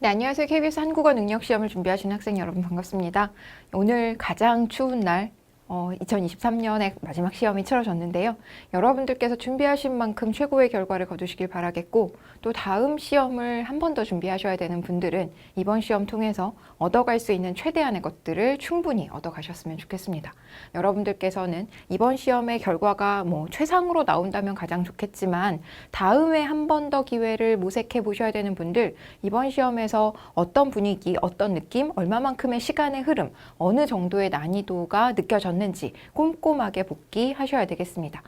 네, 안녕하세요. KBS 한국어 능력 시험을 준비하시는 학생 여러분 반갑습니다. 오늘 가장 추운 날 어, 2023년의 마지막 시험이 치러졌는데요. 여러분들께서 준비하신 만큼 최고의 결과를 거두시길 바라겠고 또 다음 시험을 한 번 더 준비하셔야 되는 분들은 이번 시험 통해서 얻어갈 수 있는 최대한의 것들을 충분히 얻어가셨으면 좋겠습니다. 여러분들께서는 이번 시험의 결과가 뭐 최상으로 나온다면 가장 좋겠지만 다음에 한 번 더 기회를 모색해 보셔야 되는 분들 이번 시험에서 어떤 분위기, 어떤 느낌, 얼마만큼의 시간의 흐름, 어느 정도의 난이도가 느껴졌는지 꼼꼼하게 복기하셔야 되겠습니다.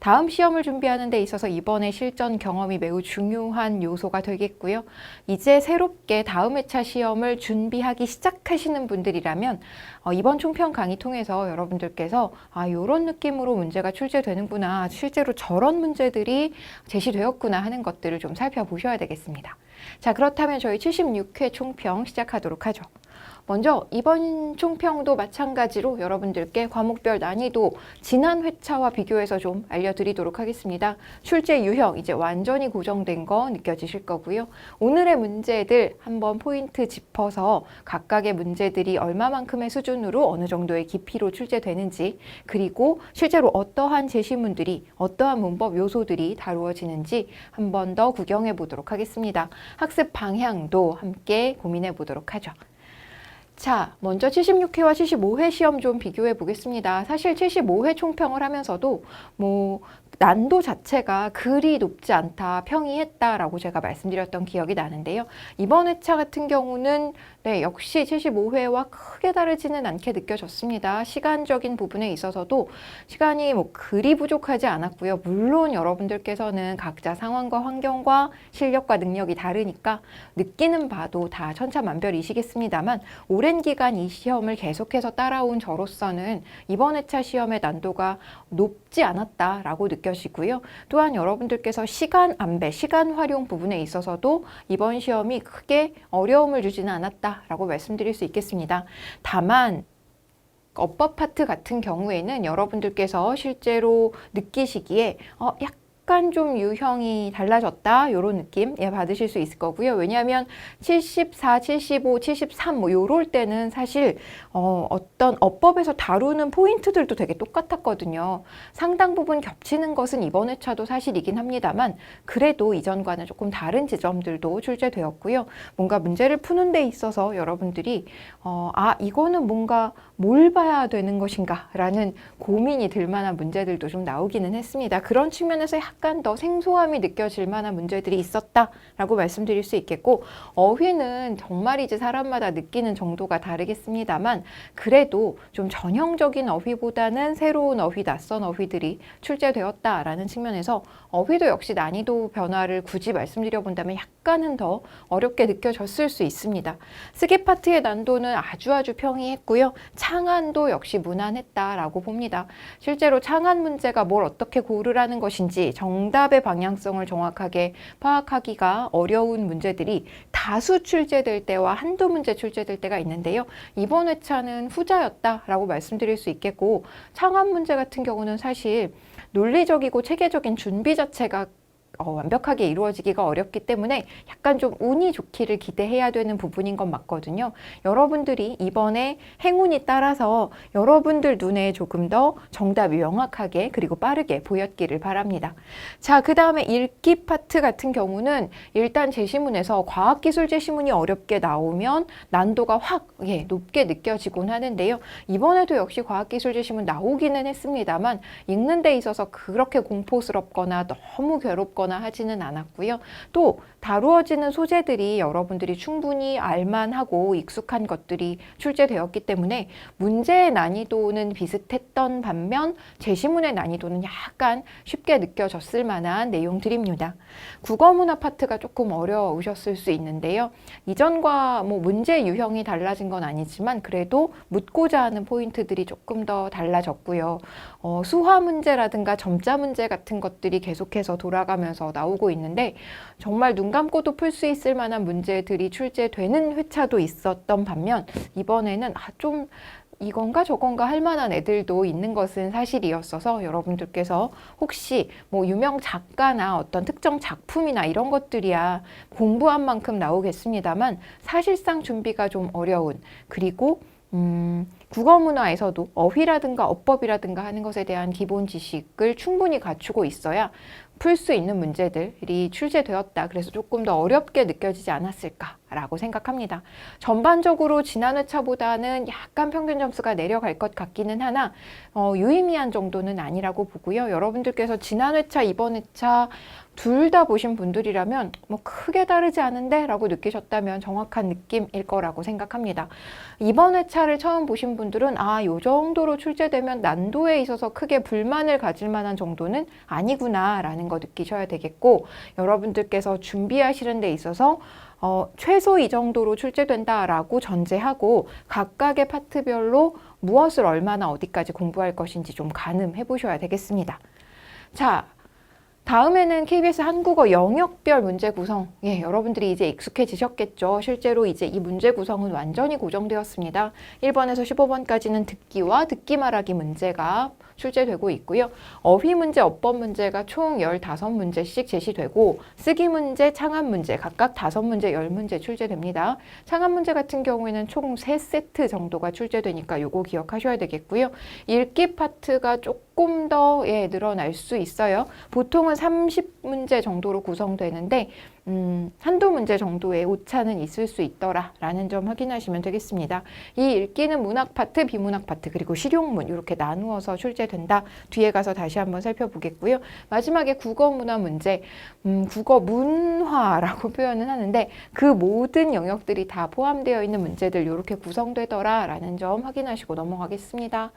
다음 시험을 준비하는 데 있어서 이번에 실전 경험이 매우 중요한 요소가 되겠고요. 이제 새롭게 다음 회차 시험을 준비하기 시작하시는 분들이라면 어, 이번 총평 강의 통해서 여러분들께서 아, 이런 느낌으로 문제가 출제되는구나. 실제로 저런 문제들이 제시되었구나 하는 것들을 좀 살펴보셔야 되겠습니다. 자, 그렇다면 저희 76회 총평 시작하도록 하죠. 먼저 이번 총평도 마찬가지로 여러분들께 과목별 난이도 지난 회차와 비교해서 좀 알려드리도록 하겠습니다. 출제 유형 이제 완전히 고정된 거 느껴지실 거고요. 오늘의 문제들 한번 포인트 짚어서 각각의 문제들이 얼마만큼의 수준으로 어느 정도의 깊이로 출제되는지 그리고 실제로 어떠한 제시문들이 어떠한 문법 요소들이 다루어지는지 한 번 더 구경해 보도록 하겠습니다. 학습 방향도 함께 고민해 보도록 하죠. 자, 먼저 76회와 75회 시험 좀 비교해 보겠습니다. 사실 75회 총평을 하면서도 뭐 난도 자체가 그리 높지 않다, 평이했다라고 제가 말씀드렸던 기억이 나는데요. 이번 회차 같은 경우는 네, 역시 75회와 크게 다르지는 않게 느껴졌습니다. 시간적인 부분에 있어서도 시간이 뭐 그리 부족하지 않았고요. 물론 여러분들께서는 각자 상황과 환경과 실력과 능력이 다르니까 느끼는 바도 다 천차만별이시겠습니다만 오랜 기간 이 시험을 계속해서 따라온 저로서는 이번 회차 시험의 난도가 높지 않았다라고 느껴 지고요. 또한 여러분들께서 시간 안배, 시간 활용 부분에 있어서도 이번 시험이 크게 어려움을 주지는 않았다라고 말씀드릴 수 있겠습니다. 다만 어법 파트 같은 경우에는 여러분들께서 실제로 느끼시기에 어, 약간 좀 유형이 달라졌다 이런 느낌 예, 받으실 수 있을 거고요. 왜냐하면 74, 75, 73뭐 요럴 때는 사실 어, 어떤 어법에서 다루는 포인트들도 되게 똑같았거든요. 상당 부분 겹치는 것은 이번 회차도 사실이긴 합니다만 그래도 이전과는 조금 다른 지점들도 출제되었고요. 뭔가 문제를 푸는 데 있어서 여러분들이 어, 아 이거는 뭔가 뭘 봐야 되는 것인가 라는 고민이 들 만한 문제들도 좀 나오기는 했습니다. 그런 측면에서 약간 더 생소함이 느껴질 만한 문제들이 있었다라고 말씀드릴 수 있겠고 어휘는 정말이지 사람마다 느끼는 정도가 다르겠습니다만 그래도 좀 전형적인 어휘보다는 새로운 어휘, 낯선 어휘들이 출제되었다라는 측면에서 어휘도 역시 난이도 변화를 굳이 말씀드려 본다면 약간은 더 어렵게 느껴졌을 수 있습니다. 쓰기 파트의 난도는 아주 아주 평이했고요. 창안도 역시 무난했다라고 봅니다. 실제로 창안 문제가 뭘 어떻게 고르라는 것인지 정 답의 방향성을 정확하게 파악하기가 어려운 문제들이 다수 출제될 때와 한두 문제 출제될 때가 있는데요. 이번 회차는 후자였다라고 말씀드릴 수 있겠고 창안 문제 같은 경우는 사실 논리적이고 체계적인 준비 자체가 어, 완벽하게 이루어지기가 어렵기 때문에 약간 좀 운이 좋기를 기대해야 되는 부분인 건 맞거든요. 여러분들이 이번에 행운이 따라서 여러분들 눈에 조금 더 정답이 명확하게 그리고 빠르게 보였기를 바랍니다. 자, 그 다음에 읽기 파트 같은 경우는 일단 제시문에서 과학기술 제시문이 어렵게 나오면 난도가 확 예, 높게 느껴지곤 하는데요. 이번에도 역시 과학기술 제시문 나오기는 했습니다만 읽는 데 있어서 그렇게 공포스럽거나 너무 괴롭거나 하지는 않았고요. 또 다루어지는 소재들이 여러분들이 충분히 알만하고 익숙한 것들이 출제되었기 때문에 문제의 난이도는 비슷했던 반면 제시문의 난이도는 약간 쉽게 느껴졌을 만한 내용들입니다. 국어 문화 파트가 조금 어려우셨을 수 있는데요. 이전과 뭐 문제 유형이 달라진 건 아니지만 그래도 묻고자 하는 포인트들이 조금 더 달라졌고요. 어, 수화 문제라든가 점자 문제 같은 것들이 계속해서 돌아가면서 나오고 있는데 정말 눈 감고도 풀 수 있을 만한 문제들이 출제되는 회차도 있었던 반면 이번에는 아, 좀 이건가 저건가 할 만한 애들도 있는 것은 사실이었어서 여러분들께서 혹시 뭐 유명 작가나 어떤 특정 작품이나 이런 것들이야 공부한 만큼 나오겠습니다만 사실상 준비가 좀 어려운 그리고 음, 국어 문화에서도 어휘라든가 어법이라든가 하는 것에 대한 기본 지식을 충분히 갖추고 있어야 풀 수 있는 문제들이 출제되었다. 그래서 조금 더 어렵게 느껴지지 않았을까라고 생각합니다. 전반적으로 지난 회차보다는 약간 평균 점수가 내려갈 것 같기는 하나 어, 유의미한 정도는 아니라고 보고요. 여러분들께서 지난 회차, 이번 회차 둘 다 보신 분들이라면 뭐 크게 다르지 않은데 라고 느끼셨다면 정확한 느낌일 거라고 생각합니다. 이번 회차를 처음 보신 분들은 아, 요 정도로 출제되면 난도에 있어서 크게 불만을 가질 만한 정도는 아니구나 라는 거 느끼셔야 되겠고 여러분들께서 준비하시는 데 있어서 어, 최소 이 정도로 출제된다라고 전제하고 각각의 파트별로 무엇을 얼마나 어디까지 공부할 것인지 좀 가늠해 보셔야 되겠습니다. 자, 다음에는 KBS 한국어 영역별 문제 구성. 예, 여러분들이 이제 익숙해지셨겠죠. 실제로 이제 이 문제 구성은 완전히 고정되었습니다. 1번에서 15번까지는 듣기와 듣기 말하기 문제가 출제되고 있고요. 어휘 문제, 어법 문제가 총 15문제씩 제시되고 쓰기 문제, 창합 문제 각각 5문제, 10문제 출제됩니다. 창합 문제 같은 경우에는 총 3세트 정도가 출제되니까 요거 기억하셔야 되겠고요. 읽기 파트가 조금 더 예, 늘어날 수 있어요. 보통은 30문제 정도로 구성되는데 음, 한두 문제 정도의 오차는 있을 수 있더라라는 점 확인하시면 되겠습니다. 이 읽기는 문학 파트, 비문학 파트 그리고 실용문 이렇게 나누어서 출제된다. 뒤에 가서 다시 한번 살펴보겠고요. 마지막에 국어 문화 문제, 음, 국어 문화라고 표현은 하는데 그 모든 영역들이 다 포함되어 있는 문제들 이렇게 구성되더라라는 점 확인하시고 넘어가겠습니다.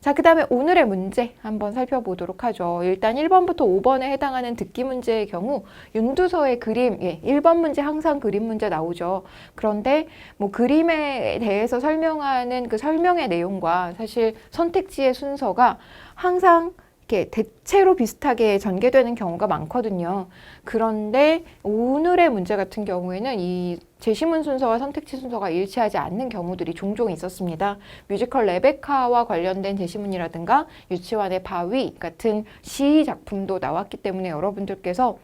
자, 그 다음에 오늘의 문제 한번 살펴보도록 하죠. 일단 1번부터 5번에 해당하는 듣기 문제의 경우 윤두서의 그림, 예, 1번 문제 항상 그림 문제 나오죠. 그런데 뭐 그림에 대해서 설명하는 그 설명의 내용과 사실 선택지의 순서가 항상 이렇게 대체로 비슷하게 전개되는 경우가 많거든요. 그런데 오늘의 문제 같은 경우에는 이 제시문 순서와 선택지 순서가 일치하지 않는 경우들이 종종 있었습니다. 뮤지컬 레베카와 관련된 제시문이라든가 유치원의 바위 같은 시 작품도 나왔기 때문에 여러분들께서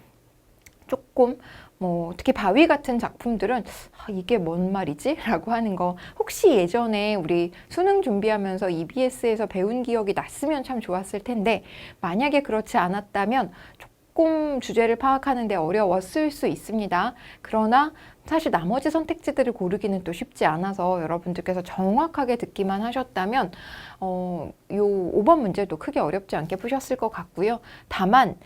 조금 뭐 특히 바위 같은 작품들은 아, 이게 뭔 말이지? 라고 하는 거 혹시 예전에 우리 수능 준비하면서 EBS에서 배운 기억이 났으면 참 좋았을 텐데 만약에 그렇지 않았다면 조금 주제를 파악하는 데 어려웠을 수 있습니다. 그러나 사실 나머지 선택지들을 고르기는 또 쉽지 않아서 여러분들께서 정확하게 듣기만 하셨다면 어, 요 5번 문제도 크게 어렵지 않게 푸셨을 것 같고요. 다만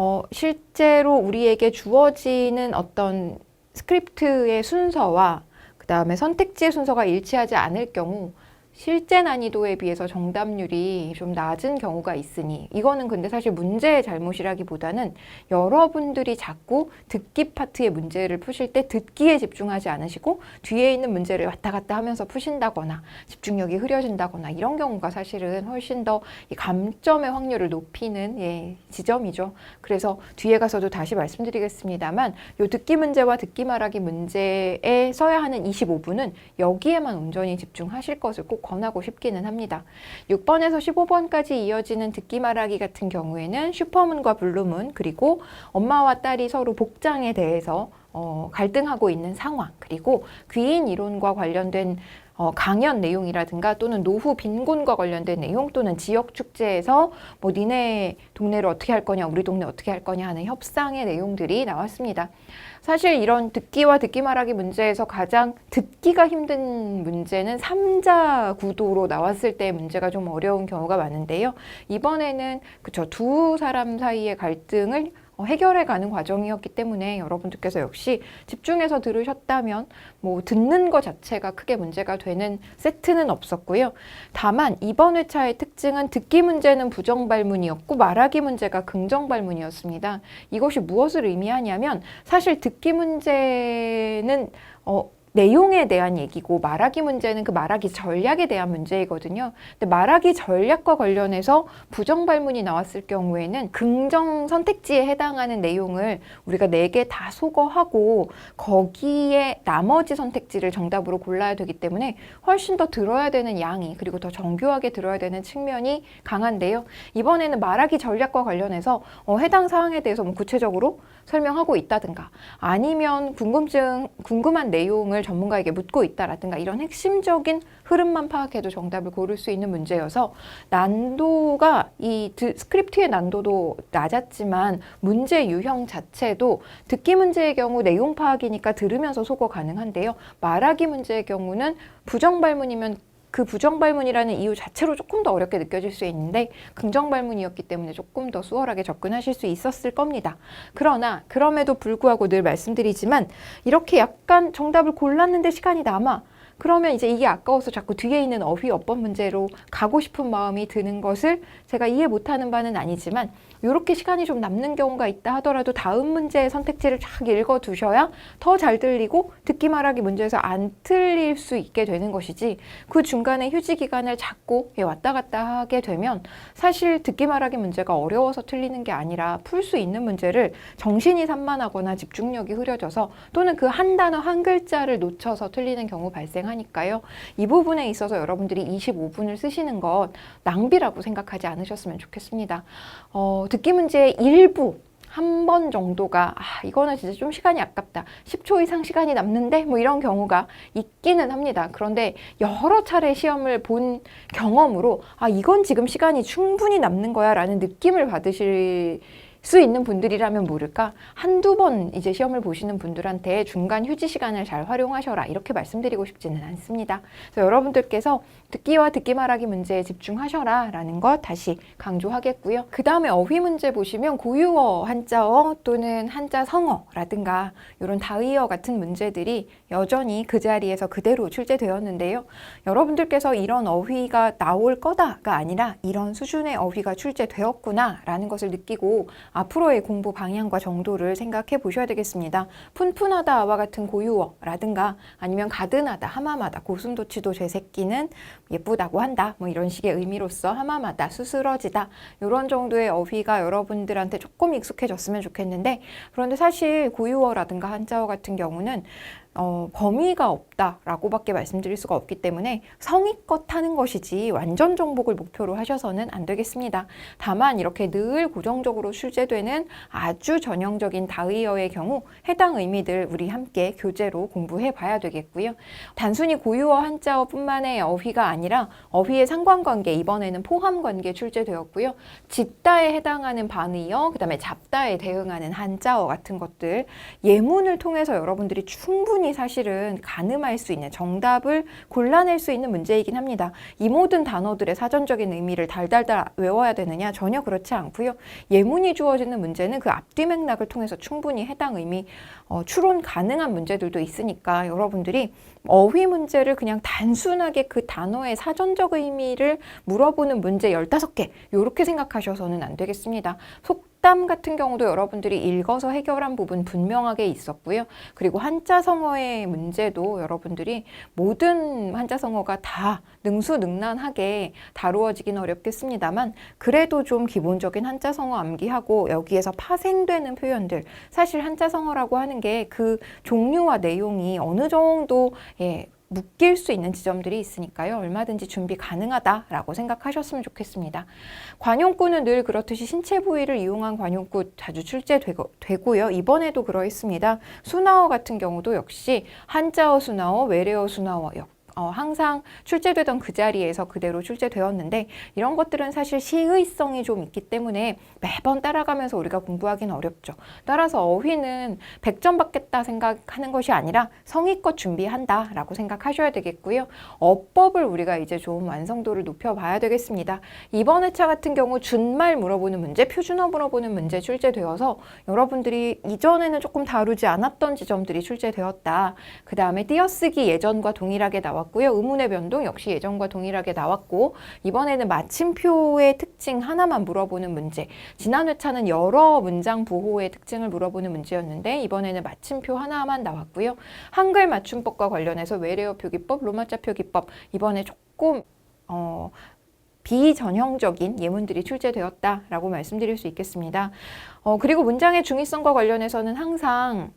어, 실제로 우리에게 주어지는 어떤 스크립트의 순서와 그 다음에 선택지의 순서가 일치하지 않을 경우 실제 난이도에 비해서 정답률이 좀 낮은 경우가 있으니 이거는 근데 사실 문제의 잘못이라기보다는 여러분들이 자꾸 듣기 파트의 문제를 푸실 때 듣기에 집중하지 않으시고 뒤에 있는 문제를 왔다 갔다 하면서 푸신다거나 집중력이 흐려진다거나 이런 경우가 사실은 훨씬 더이 감점의 확률을 높이는 예, 지점이죠. 그래서 뒤에 가서도 다시 말씀드리겠습니다만 요 듣기 문제와 듣기 말하기 문제에 써야 하는 25분은 여기에만 온전히 집중하실 것을 꼭 권하고 싶기는 합니다. 6번에서 15번까지 이어지는 듣기 말하기 같은 경우에는 슈퍼문과 블루문 그리고 엄마와 딸이 서로 복장에 대해서 어, 갈등하고 있는 상황 그리고 귀인 이론과 관련된 어, 강연 내용이라든가 또는 노후 빈곤과 관련된 내용 또는 지역 축제에서 뭐 니네 동네를 어떻게 할 거냐 우리 동네 어떻게 할 거냐 하는 협상의 내용들이 나왔습니다. 사실 이런 듣기와 듣기 말하기 문제에서 가장 듣기가 힘든 문제는 삼자 구도로 나왔을 때 문제가 좀 어려운 경우가 많은데요. 이번에는 그쵸 두 사람 사이의 갈등을 어, 해결해 가는 과정이었기 때문에 여러분들께서 역시 집중해서 들으셨다면 뭐 듣는 것 자체가 크게 문제가 되는 세트는 없었고요. 다만 이번 회차의 특징은 듣기 문제는 부정 발문이었고 말하기 문제가 긍정 발문이었습니다. 이것이 무엇을 의미하냐면 사실 듣기 문제는 어 내용에 대한 얘기고 말하기 문제는 그 말하기 전략에 대한 문제이거든요. 근데 말하기 전략과 관련해서 부정 발문이 나왔을 경우에는 긍정 선택지에 해당하는 내용을 우리가 네 개 다 소거하고 거기에 나머지 선택지를 정답으로 골라야 되기 때문에 훨씬 더 들어야 되는 양이 그리고 더 정교하게 들어야 되는 측면이 강한데요. 이번에는 말하기 전략과 관련해서 어, 해당 사항에 대해서 뭐 구체적으로 설명하고 있다든가 아니면 궁금증 궁금한 내용을 전문가에게 묻고 있다라든가 이런 핵심적인 흐름만 파악해도 정답을 고를 수 있는 문제여서 난도가 이 드- 스크립트의 난도도 낮았지만 문제 유형 자체도 듣기 문제의 경우 내용 파악이니까 들으면서 소거 가능한데요. 말하기 문제의 경우는 부정 발문이면 그 부정 발문이라는 이유 자체로 조금 더 어렵게 느껴질 수 있는데 긍정 발문이었기 때문에 조금 더 수월하게 접근하실 수 있었을 겁니다. 그러나 그럼에도 불구하고 늘 말씀드리지만 이렇게 약간 정답을 골랐는데 시간이 남아 그러면 이제 이게 아까워서 자꾸 뒤에 있는 어휘 어법 문제로 가고 싶은 마음이 드는 것을 제가 이해 못하는 바는 아니지만 이렇게 시간이 좀 남는 경우가 있다 하더라도 다음 문제의 선택지를 쫙 읽어 두셔야 더 잘 들리고 듣기 말하기 문제에서 안 틀릴 수 있게 되는 것이지 그 중간에 휴지 기간을 예, 왔다 갔다 하게 되면 사실 듣기 말하기 문제가 어려워서 틀리는 게 아니라 풀 수 있는 문제를 정신이 산만하거나 집중력이 흐려져서 또는 그 한 단어 한 글자를 놓쳐서 틀리는 경우 발생 하니까요. 이 부분에 있어서 여러분들이 25분을 쓰시는 것 낭비라고 생각하지 않으셨으면 좋겠습니다. 어, 듣기 문제의 일부 한번 정도가 아 이거는 진짜 좀 시간이 아깝다 10초 이상 시간이 남는데 뭐 이런 경우가 있기는 합니다 그런데 여러 차례 시험을 본 경험으로 아 이건 지금 시간이 충분히 남는 거야 라는 느낌을 받으실 수 있는 분들이라면 모를까 한두 번 이제 시험을 보시는 분들한테 중간 휴지 시간을 잘 활용하셔라 이렇게 말씀드리고 싶지는 않습니다. 그래서 여러분들께서 듣기와 듣기 말하기 문제에 집중하셔라 라는 것 다시 강조하겠고요. 그 다음에 어휘 문제 보시면 고유어 한자어 또는 한자 성어라든가 이런 다의어 같은 문제들이 여전히 그 자리에서 그대로 출제되었는데요. 여러분들께서 이런 어휘가 나올 거다가 아니라 이런 수준의 어휘가 출제되었구나 라는 것을 느끼고 앞으로의 공부 방향과 정도를 생각해 보셔야 되겠습니다. 푼푼하다와 같은 고유어라든가 아니면 가든하다, 하마마다, 고슴도치도 죄새끼는 예쁘다고 한다. 뭐 이런 식의 의미로서 하마마다, 수스러지다. 이런 정도의 어휘가 여러분들한테 조금 익숙해졌으면 좋겠는데 그런데 사실 고유어라든가 한자어 같은 경우는 어, 범위가 없다라고밖에 말씀드릴 수가 없기 때문에 성의껏 하는 것이지 완전 정복을 목표로 하셔서는 안 되겠습니다. 다만 이렇게 늘 고정적으로 출제되는 아주 전형적인 다의어의 경우 해당 의미들 우리 함께 교재로 공부해 봐야 되겠고요. 단순히 고유어 한자어뿐만의 어휘가 아니라 어휘의 상관관계 이번에는 포함관계 출제되었고요. 짓다에 해당하는 반의어, 그다음에 잡다에 대응하는 한자어 같은 것들 예문을 통해서 여러분들이 충분히 사실은 가늠할 수 있는 정답을 골라낼 수 있는 문제이긴 합니다. 이 모든 단어들의 사전적인 의미를 달달달 외워야 되느냐 전혀 그렇지 않고요. 예문이 주어지는 문제는 그 앞뒤 맥락을 통해서 충분히 해당 의미 어, 추론 가능한 문제들도 있으니까 여러분들이 어휘 문제를 그냥 단순하게 그 단어의 사전적 의미를 물어보는 문제 15개 이렇게 생각하셔서는 안 되겠습니다. 속담 같은 경우도 여러분들이 읽어서 해결한 부분 분명하게 있었고요. 그리고 한자성어의 문제도 여러분들이 모든 한자성어가 다 능수능란하게 다루어지긴 어렵겠습니다만 그래도 좀 기본적인 한자성어 암기하고 여기에서 파생되는 표현들 사실 한자성어라고 하는 게 그 종류와 내용이 어느 정도 예, 묶일 수 있는 지점들이 있으니까요. 얼마든지 준비 가능하다라고 생각하셨으면 좋겠습니다. 관용구는 늘 그렇듯이 신체 부위를 이용한 관용구 자주 출제되고 요. 이번에도 그러했습니다. 순화어 같은 경우도 역시 한자어 순화어, 외래어 역 어, 항상 출제되던 그 자리에서 그대로 출제되었는데 이런 것들은 사실 시의성이 좀 있기 때문에 매번 따라가면서 우리가 공부하기는 어렵죠. 따라서 어휘는 100점 받겠다 생각하는 것이 아니라 성의껏 준비한다라고 생각하셔야 되겠고요. 어법을 우리가 이제 좀 완성도를 높여봐야 되겠습니다. 이번 회차 같은 경우 준말 물어보는 문제, 표준어 물어보는 문제 출제되어서 여러분들이 이전에는 조금 다루지 않았던 지점들이 출제되었다. 그 다음에 띄어쓰기 예전과 동일하게 나왔고 나왔고요. 의문의 변동 역시 예전과 동일하게 나왔고 이번에는 마침표의 특징 하나만 물어보는 문제. 지난 회차는 여러 문장 부호의 특징을 물어보는 문제였는데 이번에는 마침표 하나만 나왔고요. 한글 맞춤법과 관련해서 외래어 표기법, 로마자 표기법 이번에 조금 어, 비전형적인 예문들이 출제되었다라고 말씀드릴 수 있겠습니다. 어, 그리고 문장의 중의성과 관련해서는 항상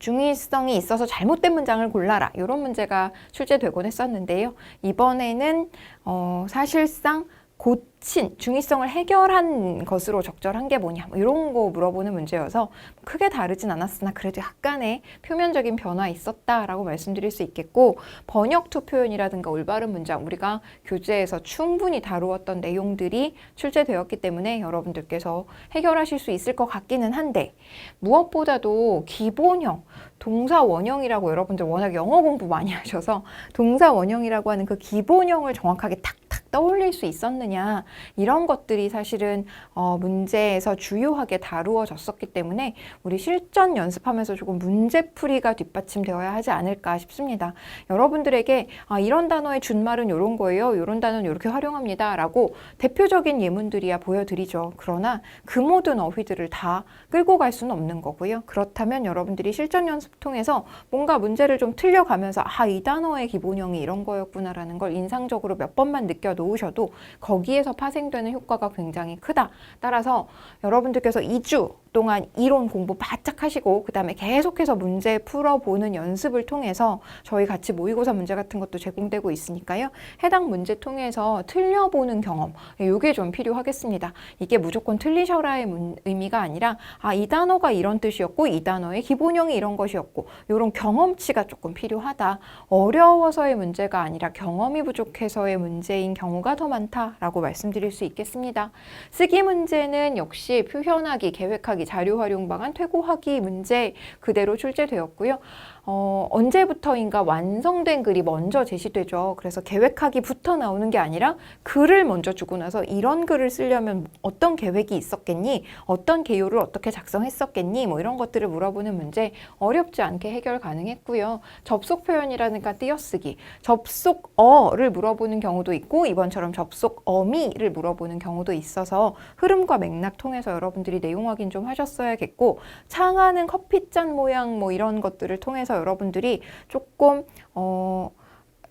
중의성이 있어서 잘못된 문장을 골라라 이런 문제가 출제되곤 했었는데요. 이번에는 어, 사실상 고친 중의성을 해결한 것으로 적절한 게 뭐냐 뭐 이런 거 물어보는 문제여서 크게 다르진 않았으나 그래도 약간의 표면적인 변화 있었다라고 말씀드릴 수 있겠고 번역투 표현이라든가 올바른 문장 우리가 교재에서 충분히 다루었던 내용들이 출제되었기 때문에 여러분들께서 해결하실 수 있을 것 같기는 한데 무엇보다도 기본형 동사 원형이라고 여러분들 워낙 영어 공부 많이 하셔서 동사 원형이라고 하는 그 기본형을 정확하게 탁탁 떠올릴 수 있었느냐 이런 것들이 사실은 어, 문제에서 주요하게 다루어졌었기 때문에 우리 실전 연습하면서 조금 문제풀이가 뒷받침되어야 하지 않을까 싶습니다. 여러분들에게 아, 이런 단어의 준말은 이런 거예요. 이런 단어는 이렇게 활용합니다. 라고 대표적인 예문들이야 보여드리죠. 그러나 그 모든 어휘들을 다 끌고 갈 수는 없는 거고요. 그렇다면 여러분들이 실전 연습 통해서 뭔가 문제를 좀 틀려가면서 아, 이 단어의 기본형이 이런 거였구나라는 걸 인상적으로 몇 번만 느껴 놓으셔도 거기에서 파생되는 효과가 굉장히 크다. 따라서 여러분들께서 2주 동안 이론 공부 바짝 하시고 그 다음에 계속해서 문제 풀어보는 연습을 통해서 저희 같이 모의고사 문제 같은 것도 제공되고 있으니까요. 해당 문제 통해서 틀려보는 경험 이게 좀 필요하겠습니다. 이게 무조건 틀리셔라의 문- 의미가 아니라 아 이 단어가 이런 뜻이었고 이 단어의 기본형이 이런 것이었고 이런 경험치가 조금 필요하다. 어려워서의 문제가 아니라 경험이 부족해서의 문제인 경우가 더 많다라고 말씀드릴 수 있겠습니다. 쓰기 문제는 역시 표현하기, 계획하기, 자료 활용 방안, 퇴고하기 문제 그대로 출제되었고요. 어, 언제부터인가 완성된 글이 먼저 제시되죠. 그래서 계획하기부터 나오는 게 아니라 글을 먼저 주고 나서 이런 글을 쓰려면 어떤 계획이 있었겠니? 어떤 개요를 어떻게 작성했었겠니? 뭐 이런 것들을 물어보는 문제 어렵지 않게 해결 가능했고요. 접속 표현이라든가 띄어쓰기, 접속어를 물어보는 경우도 있고 이번처럼 접속 어미를 물어보는 경우도 있어서 흐름과 맥락 통해서 여러분들이 내용 확인 좀 하셨어야겠고 창하는 커피잔 모양 뭐 이런 것들을 통해서 여러분들이 조금 어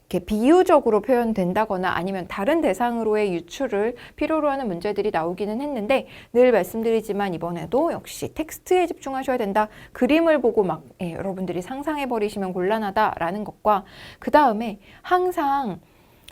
이렇게 비유적으로 표현된다거나 아니면 다른 대상으로의 유출을 필요로 하는 문제들이 나오기는 했는데 늘 말씀드리지만 이번에도 역시 텍스트에 집중하셔야 된다. 그림을 보고 막 예, 여러분들이 상상해 버리시면 곤란하다라는 것과 그 다음에 항상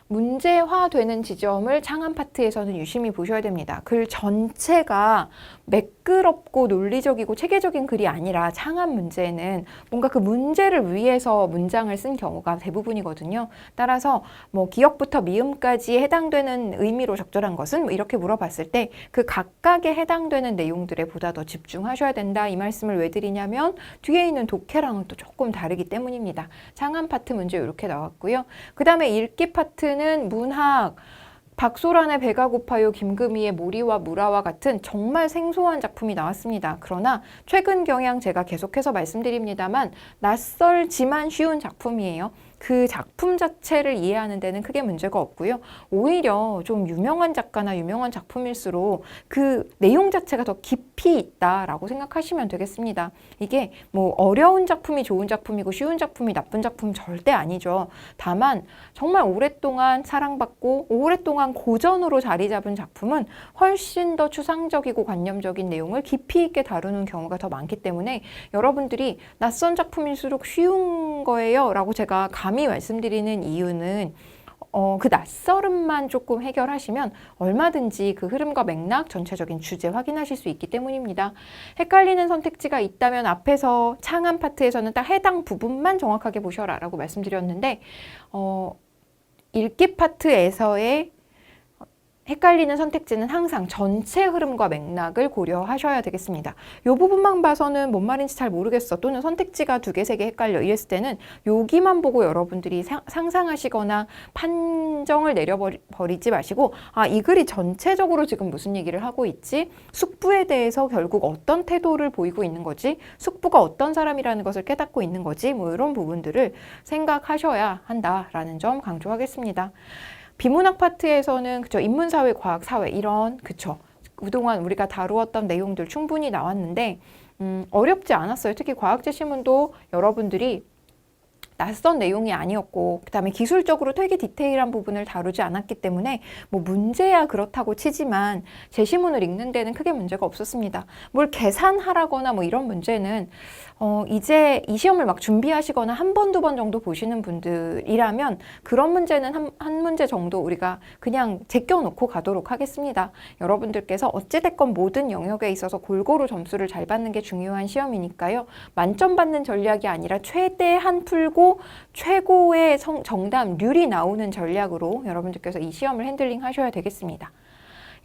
문제화되는 지점을 창안 파트에서는 유심히 보셔야 됩니다. 글 전체가 매끄럽고 논리적이고 체계적인 글이 아니라 창안 문제는 뭔가 그 문제를 위해서 문장을 쓴 경우가 대부분이거든요. 따라서 뭐 기억부터 미음까지 해당되는 의미로 적절한 것은 뭐 이렇게 물어봤을 때 그 각각에 해당되는 내용들에 보다 더 집중하셔야 된다. 이 말씀을 왜 드리냐면 뒤에 있는 독해랑은 또 조금 다르기 때문입니다. 창안 파트 문제 이렇게 나왔고요. 그 다음에 읽기 파트는 문학, 박소란의 배가 고파요, 김금희의 모리와 무라와 같은 정말 생소한 작품이 나왔습니다. 그러나 최근 경향 제가 계속해서 말씀드립니다만 낯설지만 쉬운 작품이에요. 그 작품 자체를 이해하는 데는 크게 문제가 없고요. 오히려 좀 유명한 작가나 유명한 작품일수록 그 내용 자체가 더 깊 이 있다라고 생각하시면 되겠습니다. 이게 뭐 어려운 작품이 좋은 작품이고 쉬운 작품이 나쁜 작품 절대 아니죠. 다만 정말 오랫동안 사랑받고 오랫동안 고전으로 자리 잡은 작품은 훨씬 더 추상적이고 관념적인 내용을 깊이 있게 다루는 경우가 더 많기 때문에 여러분들이 낯선 작품일수록 쉬운 거예요 라고 제가 감히 말씀드리는 이유는 어, 그 낯설음만 조금 해결하시면 얼마든지 그 흐름과 맥락, 전체적인 주제 확인하실 수 있기 때문입니다. 헷갈리는 선택지가 있다면 앞에서 창안 파트에서는 딱 해당 부분만 정확하게 보셔라 라고 말씀드렸는데, 어, 읽기 파트에서의 헷갈리는 선택지는 항상 전체 흐름과 맥락을 고려하셔야 되겠습니다. 이 부분만 봐서는 뭔 말인지 잘 모르겠어 또는 선택지가 두 개, 세 개 헷갈려 이랬을 때는 여기만 보고 여러분들이 상- 상상하시거나 판정을 내려버리지 마시고 아, 이 글이 전체적으로 지금 무슨 얘기를 하고 있지? 숙부에 대해서 결국 어떤 태도를 보이고 있는 거지? 숙부가 어떤 사람이라는 것을 깨닫고 있는 거지? 뭐 이런 부분들을 생각하셔야 한다라는 점 강조하겠습니다. 비문학 파트에서는 그쵸 인문사회, 과학사회 이런 그쵸 그동안 우리가 다루었던 내용들 충분히 나왔는데 음, 어렵지 않았어요. 특히 과학제 시문도 여러분들이 낯선 내용이 아니었고 그다음에 기술적으로 되게 디테일한 부분을 다루지 않았기 때문에 뭐 문제야 그렇다고 치지만 제시문을 읽는 데는 크게 문제가 없었습니다. 뭘 계산하라거나 뭐 이런 문제는 어 이제 이 시험을 막 준비하시거나 한 번 두 번 정도 보시는 분들이라면 그런 문제는 한, 한 문제 정도 우리가 그냥 제껴놓고 가도록 하겠습니다. 여러분들께서 어찌됐건 모든 영역에 있어서 골고루 점수를 잘 받는 게 중요한 시험이니까요. 만점 받는 전략이 아니라 최대한 풀고 최고의 성- 정답률이 나오는 전략으로 여러분들께서 이 시험을 핸들링 하셔야 되겠습니다.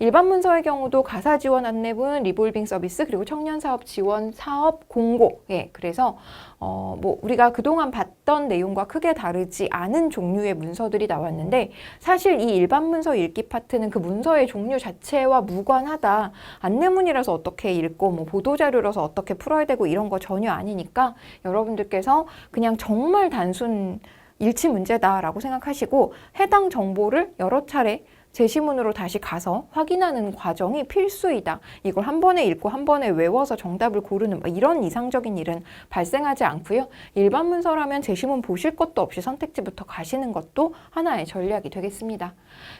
일반 문서의 경우도 가사 지원 안내문, 리볼빙 서비스, 그리고 청년 사업 지원 사업 공고. 예, 그래서 어, 뭐 우리가 그동안 봤던 내용과 크게 다르지 않은 종류의 문서들이 나왔는데 사실 이 일반 문서 읽기 파트는 그 문서의 종류 자체와 무관하다. 안내문이라서 어떻게 읽고 뭐 보도 자료라서 어떻게 풀어야 되고 이런 거 전혀 아니니까 여러분들께서 그냥 정말 단순 일치 문제다라고 생각하시고 해당 정보를 여러 차례 제시문으로 다시 가서 확인하는 과정이 필수이다. 이걸 한 번에 읽고 한 번에 외워서 정답을 고르는 뭐 이런 이상적인 일은 발생하지 않고요. 일반 문서라면 제시문 보실 것도 없이 선택지부터 가시는 것도 하나의 전략이 되겠습니다.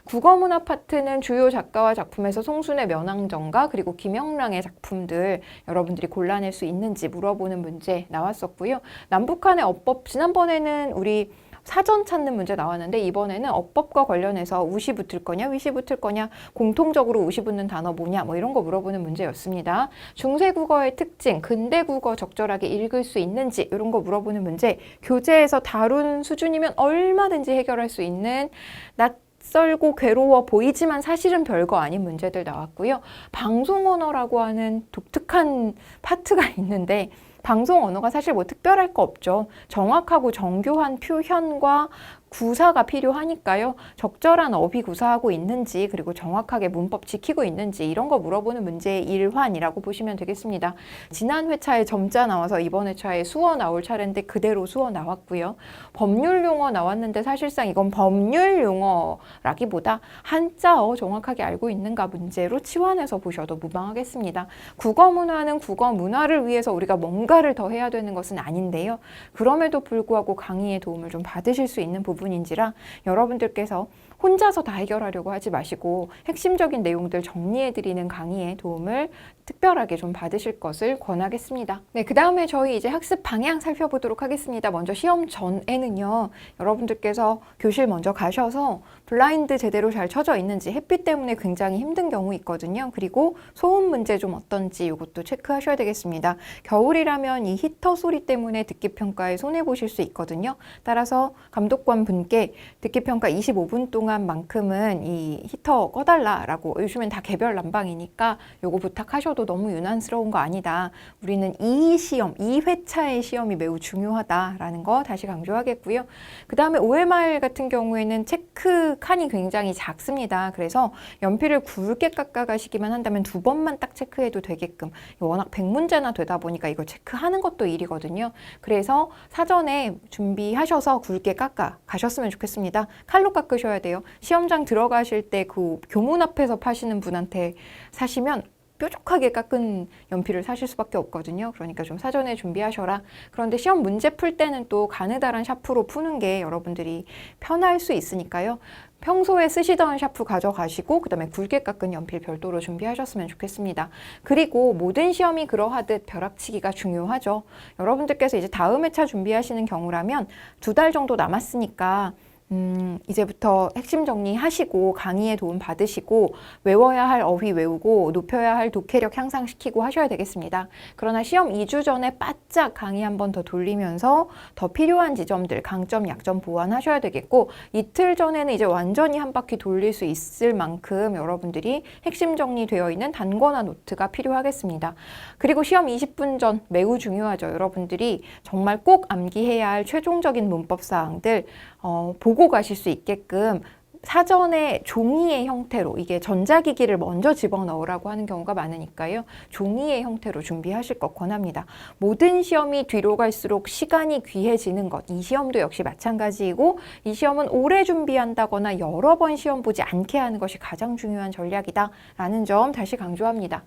국어문화 파트는 주요 작가와 작품에서 송순의 면왕정가 그리고 김영랑의 작품들 여러분들이 골라낼 수 있는지 물어보는 문제 나왔었고요. 남북한의 어법 지난번에는 우리 사전 찾는 문제 나왔는데 이번에는 어법과 관련해서 우시 붙을 거냐 위시 붙을 거냐 공통적으로 우시 붙는 단어 뭐냐 뭐 이런 거 물어보는 문제였습니다. 중세 국어의 특징 근대 국어 적절하게 읽을 수 있는지 이런 거 물어보는 문제 교재에서 다룬 수준이면 얼마든지 해결할 수 있는 낯설고 괴로워 보이지만 사실은 별거 아닌 문제들 나왔고요. 방송 언어라고 하는 독특한 파트가 있는데 방송 언어가 사실 뭐 특별할 거 없죠. 정확하고 정교한 표현과 구사가 필요하니까요. 적절한 어휘 구사하고 있는지 그리고 정확하게 문법 지키고 있는지 이런 거 물어보는 문제의 일환이라고 보시면 되겠습니다. 지난 회차에 점자 나와서 이번 회차에 수어 나올 차례인데 그대로 수어 나왔고요. 법률 용어 나왔는데 사실상 이건 법률 용어라기보다 한자어 정확하게 알고 있는가 문제로 치환해서 보셔도 무방하겠습니다. 국어 문화는 국어 문화를 위해서 우리가 뭔가를 더 해야 되는 것은 아닌데요. 그럼에도 불구하고 강의의 도움을 좀 받으실 수 있는 부분 인지라 여러분들께서 혼자서 다 해결하려고 하지 마시고 핵심적인 내용들 정리해드리는 강의의 도움을 특별하게 좀 받으실 것을 권하겠습니다. 네, 그 다음에 저희 이제 학습 방향 살펴보도록 하겠습니다. 먼저 시험 전에는요, 여러분들께서 교실 먼저 가셔서 블라인드 제대로 잘 쳐져 있는지 햇빛 때문에 굉장히 힘든 경우 있거든요. 그리고 소음 문제 좀 어떤지 이것도 체크하셔야 되겠습니다. 겨울이라면 이 히터 소리 때문에 듣기 평가에 손해 보실 수 있거든요. 따라서 감독관 분께 듣기 평가 25분 동안만큼은 이 히터 꺼달라라고 요즘엔 다 개별 난방이니까 요거 부탁하셔 도 너무 유난스러운 거 아니다. 우리는 이 시험, 이 회차의 시험이 매우 중요하다라는 거 다시 강조하겠고요. 그 다음에 OMR 같은 경우에는 체크 칸이 굉장히 작습니다. 그래서 연필을 굵게 깎아가시기만 한다면 두 번만 딱 체크해도 되게끔 워낙 100문제나 되다 보니까 이걸 체크하는 것도 일이거든요. 그래서 사전에 준비하셔서 굵게 깎아 가셨으면 좋겠습니다. 칼로 깎으셔야 돼요. 시험장 들어가실 때 그 교문 앞에서 파시는 분한테 사시면 뾰족하게 깎은 연필을 사실 수밖에 없거든요. 그러니까 좀 사전에 준비하셔라. 그런데 시험 문제 풀 때는 또 가느다란 샤프로 푸는 게 여러분들이 편할 수 있으니까요. 평소에 쓰시던 샤프 가져가시고 그 다음에 굵게 깎은 연필 별도로 준비하셨으면 좋겠습니다. 그리고 모든 시험이 그러하듯 벼락치기가 중요하죠. 여러분들께서 이제 다음 회차 준비하시는 경우라면 두 달 정도 남았으니까 음, 이제부터 핵심 정리하시고 강의에 도움 받으시고 외워야 할 어휘 외우고 높여야 할 독해력 향상시키고 하셔야 되겠습니다. 그러나 시험 2주 전에 바짝 강의 한 번 더 돌리면서 더 필요한 지점들 강점 약점 보완하셔야 되겠고 이틀 전에는 이제 완전히 한 바퀴 돌릴 수 있을 만큼 여러분들이 핵심 정리되어 있는 단권화 노트가 필요하겠습니다. 그리고 시험 20분 전 매우 중요하죠. 여러분들이 정말 꼭 암기해야 할 최종적인 문법 사항들 어, 보고 가실 수 있게끔 사전에 종이의 형태로 이게 전자기기를 먼저 집어넣으라고 하는 경우가 많으니까요. 종이의 형태로 준비하실 것 권합니다. 모든 시험이 뒤로 갈수록 시간이 귀해지는 것. 이 시험도 역시 마찬가지이고 이 시험은 오래 준비한다거나 여러 번 시험 보지 않게 하는 것이 가장 중요한 전략이다라는 점 다시 강조합니다.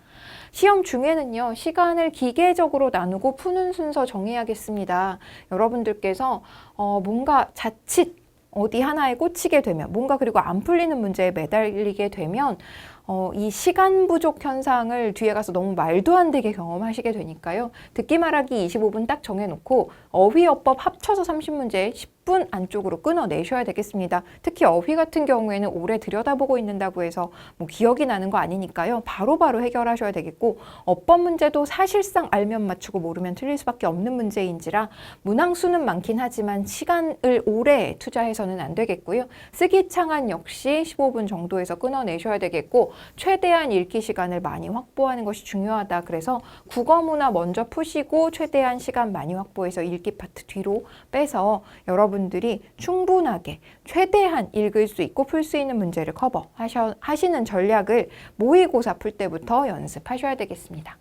시험 중에는요, 시간을 기계적으로 나누고 푸는 순서 정해야겠습니다. 여러분들께서 어, 뭔가 자칫 어디 하나에 꽂히게 되면 뭔가 그리고 안 풀리는 문제에 매달리게 되면 어, 이 시간 부족 현상을 뒤에 가서 너무 말도 안 되게 경험하시게 되니까요. 듣기 말하기 25분 딱 정해놓고 어휘어법 합쳐서 30문제 10분 안쪽으로 끊어내셔야 되겠습니다. 특히 어휘 같은 경우에는 오래 들여다보고 있는다고 해서 뭐 기억이 나는 거 아니니까요. 바로 바로 해결하셔야 되겠고 어법 문제도 사실상 알면 맞추고 모르면 틀릴 수밖에 없는 문제인지라 문항수는 많긴 하지만 시간을 오래 투자해서는 안 되겠고요. 쓰기 창한 역시 15분 정도에서 끊어내셔야 되겠고 최대한 읽기 시간을 많이 확보하는 것이 중요하다. 그래서 국어 문화 먼저 푸시고 최대한 시간 많이 확보해서 읽기 파트 뒤로 빼서 여러분 들이 충분하게 최대한 읽을 수 있고 풀 수 있는 문제를 커버 하셔, 하시는 전략을 모의고사 풀 때부터 연습하셔야 되겠습니다.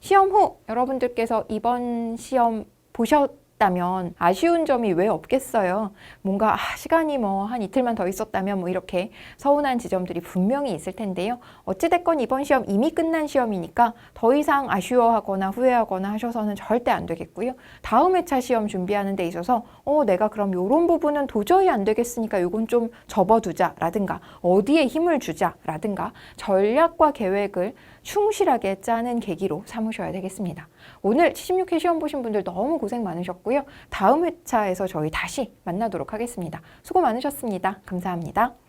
시험 후 여러분들께서 이번 시험 보셨 다면 아쉬운 점이 왜 없겠어요? 뭔가 아, 시간이 뭐 한 이틀만 더 있었다면 뭐 이렇게 서운한 지점들이 분명히 있을 텐데요. 어찌됐건 이번 시험 이미 끝난 시험이니까 더 이상 아쉬워하거나 후회하거나 하셔서는 절대 안 되겠고요. 다음 회차 시험 준비하는 데 있어서 어 내가 그럼 요런 부분은 도저히 안 되겠으니까 요건 좀 접어두자라든가 어디에 힘을 주자라든가 전략과 계획을 충실하게 짜는 계기로 삼으셔야 되겠습니다. 오늘 76회 시험 보신 분들 너무 고생 많으셨 고요. 다음 회차에서 저희 다시 만나도록 하겠습니다. 수고 많으셨습니다. 감사합니다.